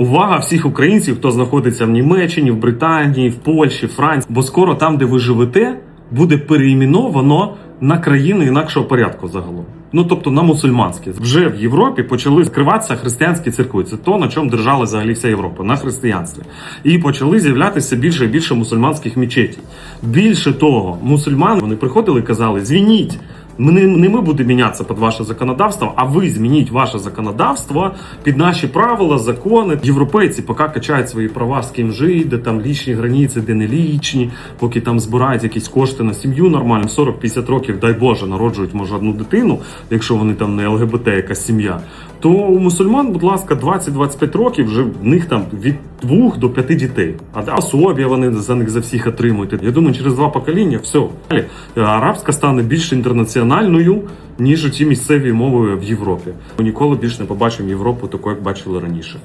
Увага всіх українців, хто знаходиться в Німеччині, в Британії, в Польщі, Франції, бо скоро там, де ви живете, буде переіменовано на країни інакшого порядку загалом. Ну тобто на мусульманські. Вже в Європі почали скриватися християнські церкви. Це то, на чому держала взагалі вся Європа, на християнстві. І почали з'являтися більше і більше мусульманських мечетів. Більше того, мусульмани вони приходили і казали: звініть. Ми не, ми будемо мінятися під ваше законодавство, а ви змініть ваше законодавство під наші правила, закони. Європейці поки качають свої права з ким жити, де там лічні границі, де не лічні, поки там збирають якісь кошти на сім'ю нормально. 40-50 років, дай Боже, народжують може одну дитину, якщо вони там не ЛГБТ, якась сім'я. То у мусульман, будь ласка, 20-25 років вже в них там від двох до п'яти дітей. А особі вони за них за всіх отримують. Я думаю, через два покоління все. Далі арабська стане більш інтернаціональною, ніж ті місцеві мови в Європі. Ми ніколи більше не побачимо Європу такою, як бачили раніше.